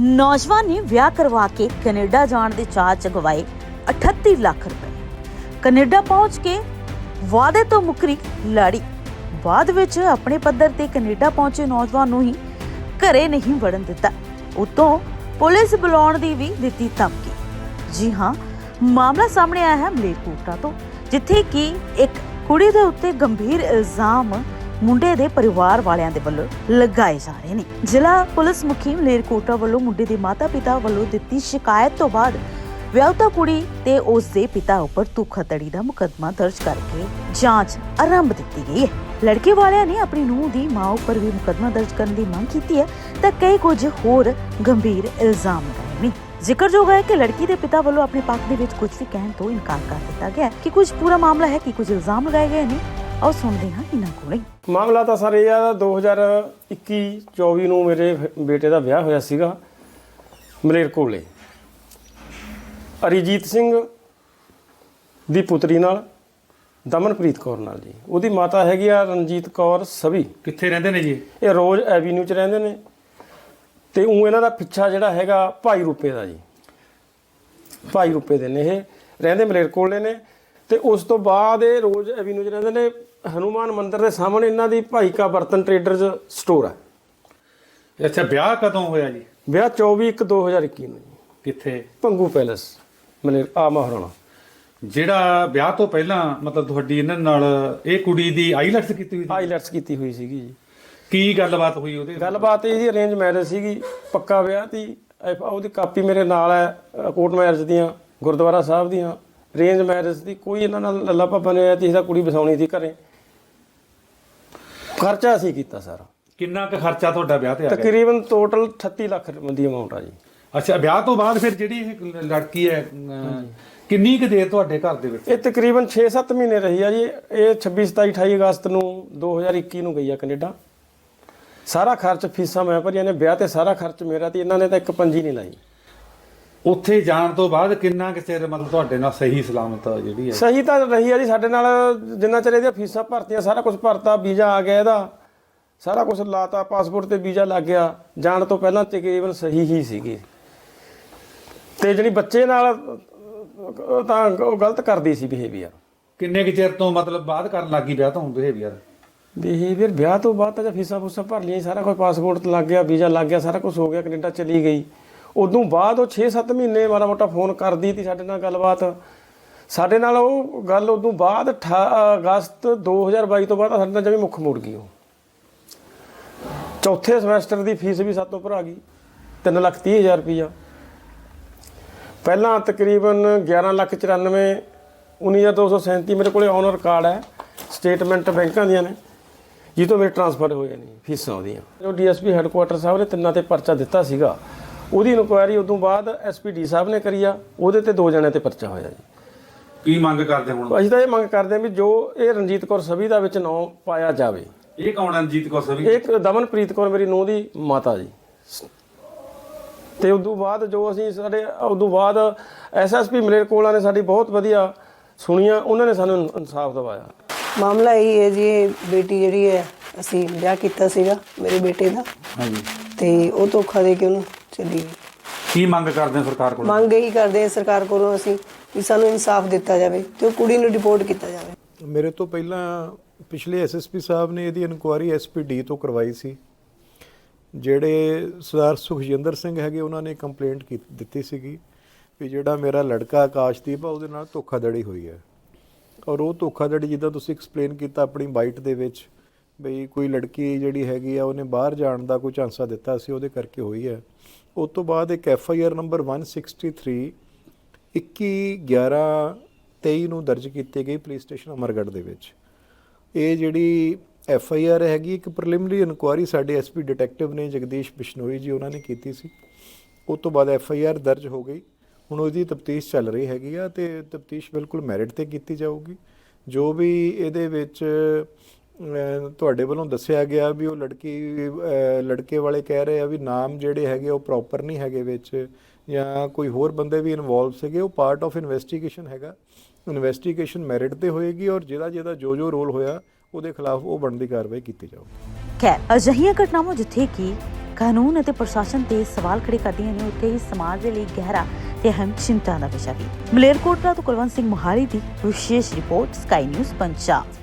ਨੌਜਵਾਨ ਨੇ ਵਿਆਹ ਕਰਵਾ ਕੇ ਕੈਨੇਡਾ ਜਾਣ ਦੇ ਚਾਅ ਚ ਗਵਾਏ 38 ਲੱਖ ਰੁਪਏ। ਕੈਨੇਡਾ ਪਹੁੰਚ ਕੇ ਵਾਅਦੇ ਤੋਂ ਮੁਕਰੀ ਲਾੜੀ। ਬਾਅਦ ਵਿੱਚ ਆਪਣੇ ਪੱਧਰ ਤੇ ਕੈਨੇਡਾ ਪਹੁੰਚੇ ਨੌਜਵਾਨ ਨੂੰ ਹੀ ਘਰੇ ਨਹੀਂ ਵੜਨ ਦਿੱਤਾ। ਉਤੋਂ ਪੁਲਿਸ ਬੁਲਾਉਣ ਦੀ ਵੀ ਦਿੱਤੀ ਧਮਕੀ। ਜੀ ਹਾਂ, ਮਾਮਲਾ ਸਾਹਮਣੇ ਆਇਆ ਹੈ ਮਲੇਰਕੋਟਲਾ ਤੋਂ, ਜਿੱਥੇ ਕਿ ਇੱਕ ਕੁੜੀ ਦੇ ਉੱਤੇ ਗੰਭੀਰ ਇਲਜ਼ਾਮ ਮੁੰਡੇ ਦੇ ਪਰਿਵਾਰ ਵਾਲਿਆਂ ਦੇ ਵੱਲੋਂ ਲਗਾਏ ਜਾ ਰਹੇ ਨੇ। ਜ਼ਿਲ੍ਹਾ ਪੁਲਿਸ ਮੁਖੀ ਮਲੇਰਕੋਟਲਾ ਵੱਲੋਂ ਮੁੰਡੇ ਦੇ ਮਾਤਾ-ਪਿਤਾ ਵੱਲੋਂ ਦਿੱਤੀ ਸ਼ਿਕਾਇਤ ਤੋਂ ਬਾਅਦ ਵਿਆਹੁਤਾ ਕੁੜੀ ਤੇ ਉਸ ਦੇ ਪਿਤਾ ਉੱਪਰ ਧੋਖਾਧੜੀ ਦਾ ਮੁਕੱਦਮਾ ਦਰਜ ਕਰਕੇ ਜਾਂਚ ਆਰੰਭ ਦਿੱਤੀ ਗਈ ਹੈ। ਲੜਕੇ ਵਾਲਿਆਂ ਨੇ ਆਪਣੀ ਨੂੰਹ ਦੀ ਮਾਂ ਉੱਪਰ ਵੀ ਮੁਕੱਦਮਾ ਦਰਜ ਕਰਨ ਦੀ ਮੰਗ ਕੀਤੀ ਹੈ ਤਾਂ ਕਈ ਕੁਝ ਹੋਰ ਗੰਭੀਰ ਇਲਜ਼ਾਮ ਲਗਾਏ ਜ਼ਿਕਰਯੋਗ ਹੈ ਕਿ ਲੜਕੀ ਦੇ ਪਿਤਾ ਵੱਲੋਂ ਆਪਣੇ ਪੱਖ ਦੇ ਵਿੱਚ ਕੁਝ ਵੀ ਕਹਿਣ ਤੋਂ ਇਨਕਾਰ ਕਰ ਦਿੱਤਾ ਗਿਆ ਹੈ। ਕਿ ਕੁਝ ਪੂਰਾ ਮਾਮਲਾ ਹੈ ਕਿ ਕੁਝ ਇਲਜ਼ਾਮ ਲਗਾਏ ਗਏ ਨੇ ਆਓ ਸੁਣਦੇ ਹਾਂ ਇਹਨਾਂ ਕੋਲੋਂ। ਮਾਮਲਾ ਤਾਂ ਸਰ ਇਹ ਆ 2021 24 ਨੂੰ ਮੇਰੇ ਬੇਟੇ ਦਾ ਵਿਆਹ ਹੋਇਆ ਸੀਗਾ ਮਲੇਰਕੋਟਲੇ ਅਰੀਜੀਤ ਸਿੰਘ ਦੀ ਪੁੱਤਰੀ ਨਾਲ ਦਮਨਪ੍ਰੀਤ ਕੌਰ ਨਾਲ ਜੀ। ਉਹਦੀ ਮਾਤਾ ਹੈਗੀ ਆ ਰਣਜੀਤ ਕੌਰ ਸਵੀ। ਕਿੱਥੇ ਰਹਿੰਦੇ ਨੇ ਜੀ? ਇਹ ਰੋਜ਼ ਐਵੀਨਿਊ 'ਚ ਰਹਿੰਦੇ ਨੇ। ਤੇ ਉਹ ਇਹਨਾਂ ਦਾ ਪਿੱਛਾ ਜਿਹੜਾ ਹੈਗਾ ਭਾਈ ਰੂਪੇ ਦਾ ਜੀ। ਭਾਈ ਰੂਪੇ ਦੇ ਨੇ ਇਹ ਰਹਿੰਦੇ ਮਲੇਰਕੋਟਲੇ ਨੇ। ਤੇ ਉਸ ਤੋਂ ਬਾਅਦ ਇਹ ਰੋਜ਼ ਐਵੀਨਿਊ 'ਚ ਰਹਿੰਦੇ ਨੇ ਹਨੂਮਾਨ ਮੰਦਿਰ ਦੇ ਸਾਹਮਣੇ ਇਹਨਾਂ ਦੀ ਭਾਈ ਕਾ ਬਰਤਨ ਟ੍ਰੇਡਰਜ਼ ਸਟੋਰ ਹੈ ਅੱਛਾ ਵਿਆਹ ਕਦੋਂ ਹੋਇਆ ਜੀ? ਵਿਆਹ 24 1 2021 ਨੂੰ ਜੀ। ਕਿੱਥੇ? ਭੰਗੂ ਪੈਲਸ ਮਲੇਰ ਆ ਮਹਾਰਾਣਾ। ਜਿਹੜਾ ਵਿਆਹ ਤੋਂ ਪਹਿਲਾਂ ਮਤਲਬ ਤੁਹਾਡੀ ਇਹਨਾਂ ਨਾਲ ਇਹ ਕੁੜੀ ਦੀ ਆਈਲੈਟਸ ਕੀਤੀ ਹੋਈ ਸੀ? ਆਈਲੈਟਸ ਕੀਤੀ ਹੋਈ ਸੀਗੀ ਜੀ। ਕੀ ਗੱਲਬਾਤ ਹੋਈ ਉਹਦੇ ਗੱਲਬਾਤ ਇਹਦੀ ਅਰੇਂਜ ਮੈਰਿਜ ਸੀਗੀ ਪੱਕਾ ਵਿਆਹ ਤੀ ਇਹ- ਉਹਦੀ ਕਾਪੀ ਮੇਰੇ ਨਾਲ ਹੈ ਕੋਰਟ ਮੈਰਿਜ ਦੀਆਂ ਗੁਰਦੁਆਰਾ ਸਾਹਿਬ ਦੀਆਂ। ਅਰੇਂਜ ਮੈਰਿਜ ਦੀ ਕੋਈ ਇਹਨਾਂ ਨਾਲ ਲੱਲਾ ਪਾਪਾ ਨੇ ਤੇ ਇਹਦਾ ਕੁੜੀ ਵਸਾਉਣੀ ਸੀ ਘਰੇ। ਖਰਚਾ ਅਸੀਂ ਕੀਤਾ ਸਾਰਾ। ਕਿੰਨਾ ਕੁ ਖਰਚਾ ਤੁਹਾਡਾ ਵਿਆਹ ਤੇ ਆ ਗਿਆ? ਤਕਰੀਬਨ ਟੋਟਲ 38 ਲੱਖ ਰੁਪਏ ਦੀ ਅਮਾਉਂਟ ਆ ਜੀ। ਅੱਛਾ ਵਿਆਹ ਤੋਂ ਬਾਅਦ ਫਿਰ ਜਿਹੜੀ ਇਹ ਲੜਕੀ ਹੈ ਕਿੰਨੀ ਕੁ ਦੇਰ ਤੁਹਾਡੇ ਘਰ ਦੇ ਵਿੱਚ? ਇਹ ਤਕਰੀਬਨ 6-7 ਮਹੀਨੇ ਰਹੀ ਆ ਜੀ। ਇਹ 26 27 28 ਅਗਸਤ ਨੂੰ 2021 ਨੂੰ ਗਈ ਆ ਕੈਨੇਡਾ। ਸਾਰਾ ਖਰਚ ਫੀਸਾਂ ਮੈਂ ਭਰੀਆਂ ਨੇ ਵਿਆਹ ਤੇ ਸਾਰਾ ਖਰਚ ਮੇਰਾ ਤੇ ਇਹਨਾਂ ਨੇ ਤਾਂ ਇੱਕ ਪੰਜੀ ਨਹੀਂ ਲਾਈ। ਉੱਥੇ ਜਾਣ ਤੋਂ ਬਾਅਦ ਕਿੰਨਾ ਕੁ ਚਿਰ ਮਤਲਬ ਤੁਹਾਡੇ ਨਾਲ ਸਹੀ ਸਲਾਮਤ ਜਿਹੜੀ ਹੈ ਸਹੀ ਤਾਂ ਰਹੀ ਆ ਜੀ ਸਾਡੇ ਨਾਲ ਜਿੰਨਾ ਚਿਰ ਇਹਦੀਆਂ ਫੀਸਾਂ ਭਰਤੀਆਂ ਸਾਰਾ ਕੁਝ ਭਰਤਾ ਵੀਜ਼ਾ ਆ ਗਿਆ ਇਹਦਾ। ਸਾਰਾ ਕੁਝ ਲਾਤਾ ਪਾਸਪੋਰਟ ਤੇ ਵੀਜ਼ਾ ਲੱਗ ਗਿਆ। ਜਾਣ ਤੋਂ ਪਹਿਲਾਂ ਤਕਰੀਬਨ ਸਹੀ ਹੀ ਸੀਗੀ। ਤੇ ਜਿਹੜੀ ਬੱਚੇ ਨਾਲ ਤਾਂ ਉਹ ਗਲਤ ਕਰਦੀ ਸੀ ਬਿਹੇਵੀਅਰ ਕਿੰਨੇ ਕੁ ਚਿਰ ਤੋਂ ਮਤਲਬ ਬਾਅਦ ਕਰਨ ਲੱਗੀ ਵਿਆਹ ਤੋਂ ਬਿਹੇਵੀਅਰ ਬਿਹੇਵੀਅਰ ਵਿਆਹ ਤੋਂ ਬਾਅਦ ਤਾਂ ਜੇ ਫੀਸਾਂ ਫੂਸਾਂ ਭਰ ਲਈਆਂ ਸਾਰਾ ਕੁਝ ਪਾਸਪੋਰਟ ਲੱਗ ਗਿਆ, ਵੀਜ਼ਾ ਲੱਗ ਗਿਆ, ਸਾਰਾ ਕੁਝ ਹੋ ਗਿਆ, ਕੈਨੇਡਾ ਚਲੀ ਗਈ। ਉਦੋਂ ਬਾਅਦ ਉਹ 6-7 ਮਹੀਨੇ ਮਾੜਾ ਮੋਟਾ ਫੋਨ ਕਰਦੀ ਤੀ ਸਾਡੇ ਨਾਲ ਗੱਲਬਾਤ। ਸਾਡੇ ਨਾਲ ਉਹ ਗੱਲ ਉਦੋਂ ਬਾਅਦ 18 ਅਗਸਤ 2022 ਤੋਂ ਬਾਅਦ ਸਾਡੇ ਨਾਲ ਜਿਵੇਂ ਮੁੱਖ ਮੋੜ ਗਈ ਉਹ। ਚੌਥੇ ਸਮੈਸਟਰ ਦੀ ਫੀਸ ਵੀ ਸਾਤੋਂ ਭਰਾ ਗਈ 3 ਲੱਖ 30 ਹਜ਼ਾਰ ਰੁਪਈਆ। ਪਹਿਲਾਂ ਤਕਰੀਬਨ 11 ਲੱਖ 94 19237 ਮੇਰੇ ਕੋਲੇ ਔਨ ਰਿਕਾਰਡ ਹੈ ਸਟੇਟਮੈਂਟ ਬੈਂਕਾਂ ਦੀਆਂ ਨੇ। ਜੀ ਤੋਂ ਮੇਰੇ ਟ੍ਰਾਂਸਫਰ ਹੋਏ ਨੇ ਫੀਸਾਂ ਉਹਦੀਆਂ। ਉਹ ਡੀਐਸਪੀ ਹੈੱਡਕੁਆਟਰ ਸਾਹਿਬ ਨੇ ਤਿੰਨਾਂ ਤੇ ਪਰਚਾ ਦਿੱਤਾ ਸੀਗਾ। ਉਹਦੀ ਇਨਕੁਆਇਰੀ ਉਦੋਂ ਬਾਅਦ ਐਸਪੀਡੀ ਸਾਹਿਬ ਨੇ ਕਰੀ ਆ ਉਹਦੇ ਤੇ ਦੋ ਜਣਿਆਂ ਤੇ ਪਰਚਾ ਹੋਇਆ ਜੀ। ਕੀ ਮੰਗ ਕਰਦੇ ਹੁਣ? ਅਸੀਂ ਤਾਂ ਇਹ ਮੰਗ ਕਰਦੇ ਹਾਂ ਵੀ ਜੋ ਇਹ ਰਣਜੀਤ ਕੌਰ ਸਭੀ ਦਾ ਵਿੱਚ ਨਾਂ ਪਾਇਆ ਜਾਵੇ। ਇਹ ਕੌਣ ਹੈ ਰਣਜੀਤ ਕੌਰ ਸਭੀ? ਇੱਕ ਦਮਨਪ੍ਰੀਤ ਕੌਰ ਮੇਰੀ ਨੂੰਹ ਦੀ ਮਾਤਾ ਜੀ। ਤੇ ਉਦੋਂ ਬਾਅਦ ਜੋ ਅਸੀਂ ਸਾਡੇ ਉਦੋਂ ਬਾਅਦ ਐਸਐਸਪੀ ਮਲੇਰਕੋਲਾ ਨੇ ਸਾਡੀ ਬਹੁਤ ਵਧੀਆ ਸੁਣੀਆਂ ਉਹਨਾਂ ਨੇ ਸਾਨੂੰ ਇਨਸਾਫ ਦਿਵਾਇਆ। ਮਾਮਲਾ ਇਹ ਹੈ ਜੀ ਇਹ ਬੇਟੀ ਜਿਹੜੀ ਹੈ ਅਸੀਂ ਵਿਆਹ ਕੀਤਾ ਸੀਗਾ ਮੇਰੇ ਬੇਟੇ ਦਾ। ਹਾਂਜੀ। ਤੇ ਉਹ ਧੋਖਾ ਦੇ ਕੇ ਉਹਨੂੰ ਚਲੀ ਗਈ। ਕੀ ਮੰਗ ਕਰਦੇ ਹੋ ਸਰਕਾਰ ਕੋਲ? ਮੰਗ ਇਹੀ ਕਰਦੇ ਹਾਂ ਸਰਕਾਰ ਕੋਲੋਂ ਅਸੀਂ ਕਿ ਸਾਨੂੰ ਇਨਸਾਫ ਦਿੱਤਾ ਜਾਵੇ ਤੇ ਉਹ ਕੁੜੀ ਨੂੰ ਰਿਪੋਰਟ ਕੀਤਾ ਜਾਵੇ। ਮੇਰੇ ਤੋਂ ਪਹਿਲਾਂ ਪਿਛਲੇ ਐਸਐਸਪੀ ਸਾਹਿਬ ਨੇ ਇਹਦੀ ਇਨਕੁਆਇਰੀ ਐਸਪੀਡੀ ਤੋਂ ਕਰਵਾਈ ਸੀ। ਜਿਹੜੇ ਸਰਦਾਰ ਸੁਖਜਿੰਦਰ ਸਿੰਘ ਹੈਗੇ ਉਹਨਾਂ ਨੇ ਕੰਪਲੇਂਟ ਕੀਤੀ ਦਿੱਤੀ ਸੀਗੀ ਵੀ ਜਿਹੜਾ ਮੇਰਾ ਲੜਕਾ ਆਕਾਸ਼ਦੀਪ ਆ ਉਹਦੇ ਨਾਲ ਧੋਖਾਧੜੀ ਹੋਈ ਹੈ। ਔਰ ਉਹ ਧੋਖਾਧੜੀ ਜਿੱਦਾਂ ਤੁਸੀਂ ਐਕਸਪਲੇਨ ਕੀਤਾ ਆਪਣੀ ਬਾਈਟ ਦੇ ਵਿੱਚ, ਬਈ ਕੋਈ ਲੜਕੀ ਜਿਹੜੀ ਹੈਗੀ ਆ, ਉਹਨੇ ਬਾਹਰ ਜਾਣ ਦਾ ਕੋਈ ਝਾਂਸਾ ਦਿੱਤਾ ਸੀ, ਉਹਦੇ ਕਰਕੇ ਹੋਈ ਹੈ। ਉਸ ਤੋਂ ਬਾਅਦ ਇੱਕ ਐਫ ਆਈ ਆਰ ਨੰਬਰ 163 21 11 23 ਨੂੰ ਦਰਜ ਕੀਤੀ ਗਈ ਪੁਲਿਸ ਸਟੇਸ਼ਨ ਅਮਰਗੜ੍ਹ ਦੇ ਵਿੱਚ। ਇਹ ਜਿਹੜੀ ਐਫ ਆਈ ਆਰ ਹੈਗੀ, ਇੱਕ ਪ੍ਰੀਲਿਮਿਨਰੀ ਇਨਕੁਆਇਰੀ ਸਾਡੇ ਐਸਪੀ ਡਿਟੈਕਟਿਵ ਨੇ ਜਗਦੀਸ਼ ਬਿਸ਼ਨੋਈ ਜੀ ਉਹਨਾਂ ਨੇ ਕੀਤੀ ਸੀ। ਉਸ ਤੋਂ ਬਾਅਦ ਐਫ ਆਈ ਆਰ ਦਰਜ ਹੋ ਗਈ। ਹੁਣ ਉਹਦੀ ਤਫਤੀਸ਼ ਚੱਲ ਰਹੀ ਹੈਗੀ ਆ ਤੇ ਤਫਤੀਸ਼ ਬਿਲਕੁਲ ਮੈਰਿਟ ਤੇ ਕੀਤੀ ਜਾਊਗੀ। ਜੋ ਵੀ ਇਹਦੇ ਵਿੱਚ ਤੁਹਾਡੇ ਵੱਲੋਂ ਦੱਸਿਆ ਗਿਆ ਵੀ ਉਹ ਲੜਕੀ ਲੜਕੇ ਵਾਲੇ ਕਹਿ ਰਹੇ ਆ ਵੀ ਨਾਮ ਜਿਹੜੇ ਹੈਗੇ ਉਹ ਪ੍ਰੋਪਰ ਨਹੀਂ ਹੈਗੇ ਵਿੱਚ ਜਾਂ ਕੋਈ ਹੋਰ ਬੰਦੇ ਵੀ ਇਨਵੋਲਵ ਸੀਗੇ, ਉਹ ਪਾਰਟ ਆਫ ਇਨਵੈਸਟੀਗੇਸ਼ਨ ਹੈਗਾ। ਇਨਵੈਸਟੀਗੇਸ਼ਨ ਮੈਰਿਟ ਤੇ ਹੋਏਗੀ ਔਰ ਜਿਹਦਾ ਜਿਹਦਾ ਜੋ ਜੋ ਰੋਲ ਹੋਇਆ, ਉਹਦੇ ਖਿਲਾਫ ਉਹ ਬਣਦੀ ਕਾਰਵਾਈ ਕੀਤੀ ਜਾਊਗੀ। ਖੈਰ, ਅਜਿਹੀਆਂ ਘਟਨਾਵਾਂ ਜਿੱਥੇ ਕਿ ਕਾਨੂੰਨ ਅਤੇ ਪ੍ਰਸ਼ਾਸਨ ਤੇ ਸਵਾਲ ਖੜੇ ਕਰਦੀਆਂ ਨੇ, ਉੱਥੇ ਹੀ ਸਮਾਜ ਦੇ ਲਈ ਗਹਿਰਾ ਤੇ ਅਹਿਮ ਚਿੰਤਾ ਦਾ ਵਿਸ਼ਾ ਵੀ। ਮਲੇਰਕੋਟਲਾ ਤੋਂ ਕੁਲਵੰਤ ਸਿੰਘ ਮੁਹਾਲੀ ਦੀ ਵਿਸ਼ੇਸ਼ ਰਿਪੋਰਟ, ਸਕਾਈ ਨਿਊਜ਼, ਪੰਜਾਬ।